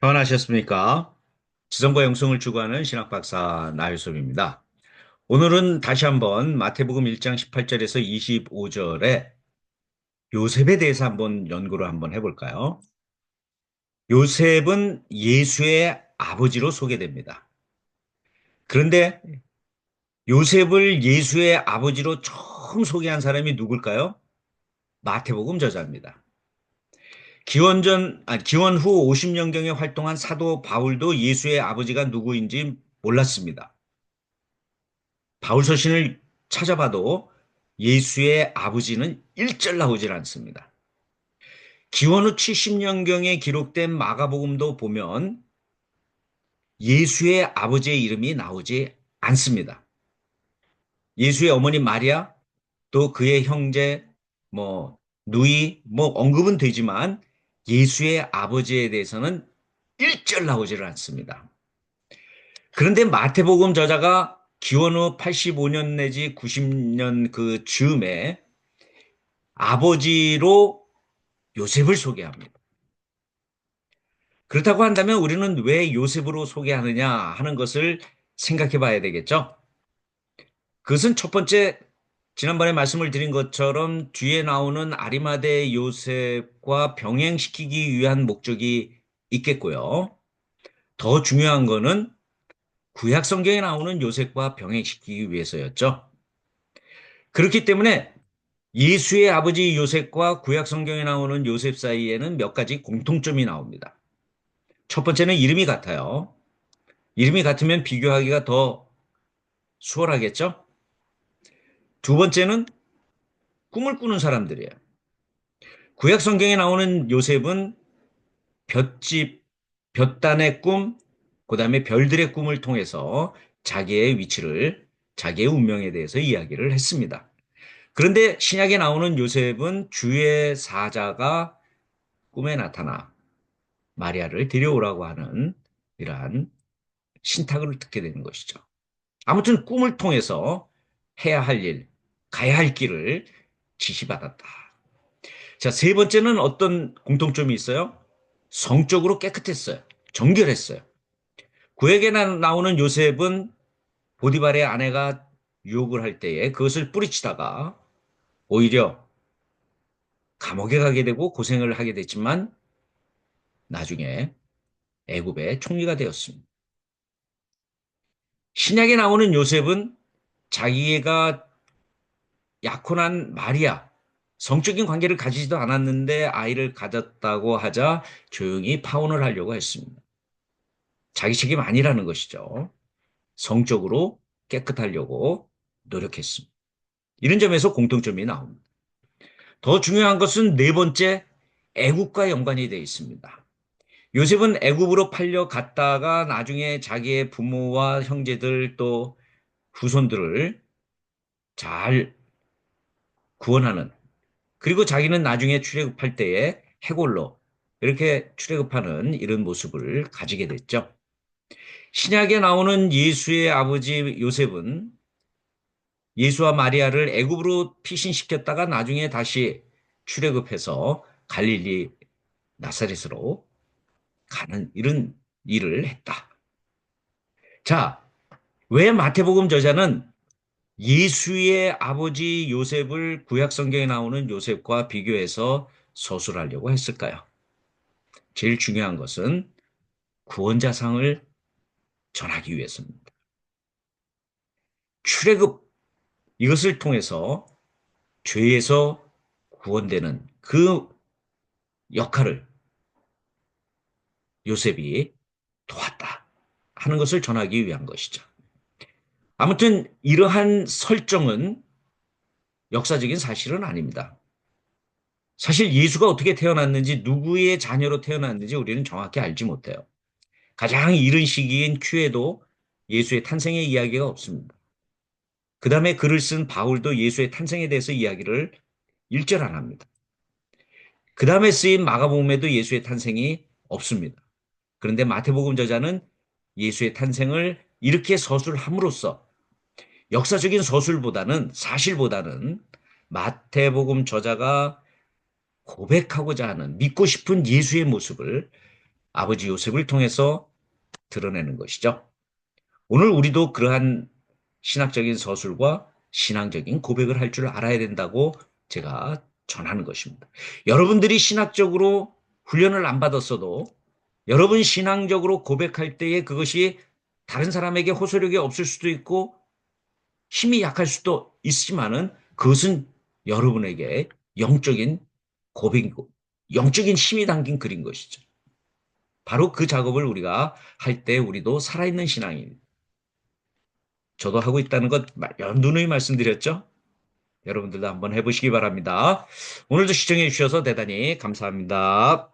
평안하셨습니까? 지성과 영성을 추구하는 신학박사 나유섭입니다. 오늘은 다시 한번 마태복음 1장 18절에서 25절에 요셉에 대해서 한번 연구를 한번 해볼까요? 요셉은 예수의 아버지로 소개됩니다. 그런데 요셉을 예수의 아버지로 처음 소개한 사람이 누굴까요? 마태복음 저자입니다. 기원전, 아, 기원 후 50년경에 활동한 사도 바울도 예수의 아버지가 누구인지 몰랐습니다. 바울 서신을 찾아봐도 예수의 아버지는 일절 나오질 않습니다. 기원 후 70년경에 기록된 마가복음도 보면 예수의 아버지의 이름이 나오지 않습니다. 예수의 어머니 마리아, 또 그의 형제, 뭐, 누이, 뭐, 언급은 되지만 예수의 아버지에 대해서는 일절 나오지를 않습니다. 그런데 마태복음 저자가 기원 후 85년 내지 90년 그 즈음에 아버지로 요셉을 소개합니다. 그렇다고 한다면 우리는 왜 요셉으로 소개하느냐 하는 것을 생각해 봐야 되겠죠. 그것은 첫 번째 지난번에 말씀을 드린 것처럼 뒤에 나오는 아리마대 요셉과 병행시키기 위한 목적이 있겠고요. 더 중요한 거는 구약 성경에 나오는 요셉과 병행시키기 위해서였죠. 그렇기 때문에 예수의 아버지 요셉과 구약 성경에 나오는 요셉 사이에는 몇 가지 공통점이 나옵니다. 첫 번째는 이름이 같아요. 이름이 같으면 비교하기가 더 수월하겠죠? 두 번째는 꿈을 꾸는 사람들이에요. 구약 성경에 나오는 요셉은 볕집, 볕단의 꿈, 그 다음에 별들의 꿈을 통해서 자기의 위치를, 자기의 운명에 대해서 이야기를 했습니다. 그런데 신약에 나오는 요셉은 주의 사자가 꿈에 나타나 마리아를 데려오라고 하는 이러한 신탁을 듣게 되는 것이죠. 아무튼 꿈을 통해서 해야 할 일, 가야 할 길을 지시받았다. 자, 세 번째는 어떤 공통점이 있어요? 성적으로 깨끗했어요. 정결했어요. 구에게 나오는 요셉은 보디발의 아내가 유혹을 할 때에 그것을 뿌리치다가 오히려 감옥에 가게 되고 고생을 하게 됐지만 나중에 애굽의 총리가 되었습니다. 신약에 나오는 요셉은 자기가 약혼한 마리아, 성적인 관계를 가지지도 않았는데 아이를 가졌다고 하자 조용히 파혼을 하려고 했습니다. 자기 책임 아니라는 것이죠. 성적으로 깨끗하려고 노력했습니다. 이런 점에서 공통점이 나옵니다. 더 중요한 것은 네 번째 애국과 연관이 되어 있습니다. 요셉은 애국으로 팔려 갔다가 나중에 자기의 부모와 형제들 또 후손들을 잘 구원하는 그리고 자기는 나중에 출애굽할 때에 해골로 이렇게 출애굽하는 이런 모습을 가지게 됐죠. 신약에 나오는 예수의 아버지 요셉은 예수와 마리아를 애굽으로 피신시켰다가 나중에 다시 출애굽해서 갈릴리 나사렛으로 가는 이런 일을 했다. 자, 왜 마태복음 저자는 예수의 아버지 요셉을 구약 성경에 나오는 요셉과 비교해서 서술하려고 했을까요? 제일 중요한 것은 구원자상을 전하기 위해서입니다. 출애굽 이것을 통해서 죄에서 구원되는 그 역할을 요셉이 도왔다 하는 것을 전하기 위한 것이죠. 아무튼 이러한 설정은 역사적인 사실은 아닙니다. 사실 예수가 어떻게 태어났는지 누구의 자녀로 태어났는지 우리는 정확히 알지 못해요. 가장 이른 시기인 큐에도 예수의 탄생의 이야기가 없습니다. 그 다음에 글을 쓴 바울도 예수의 탄생에 대해서 이야기를 일절 안 합니다. 그 다음에 쓰인 마가복음에도 예수의 탄생이 없습니다. 그런데 마태복음 저자는 예수의 탄생을 이렇게 서술함으로써 역사적인 서술보다는 사실보다는 마태복음 저자가 고백하고자 하는 믿고 싶은 예수의 모습을 아버지 요셉을 통해서 드러내는 것이죠. 오늘 우리도 그러한 신학적인 서술과 신앙적인 고백을 할 줄 알아야 된다고 제가 전하는 것입니다. 여러분들이 신학적으로 훈련을 안 받았어도 여러분 신앙적으로 고백할 때에 그것이 다른 사람에게 호소력이 없을 수도 있고 힘이 약할 수도 있지만은 그것은 여러분에게 영적인 고백이고 영적인 힘이 담긴 글인 것이죠. 바로 그 작업을 우리가 할 때 우리도 살아있는 신앙입니다. 저도 하고 있다는 것 누누이 말씀드렸죠? 여러분들도 한번 해보시기 바랍니다. 오늘도 시청해 주셔서 대단히 감사합니다.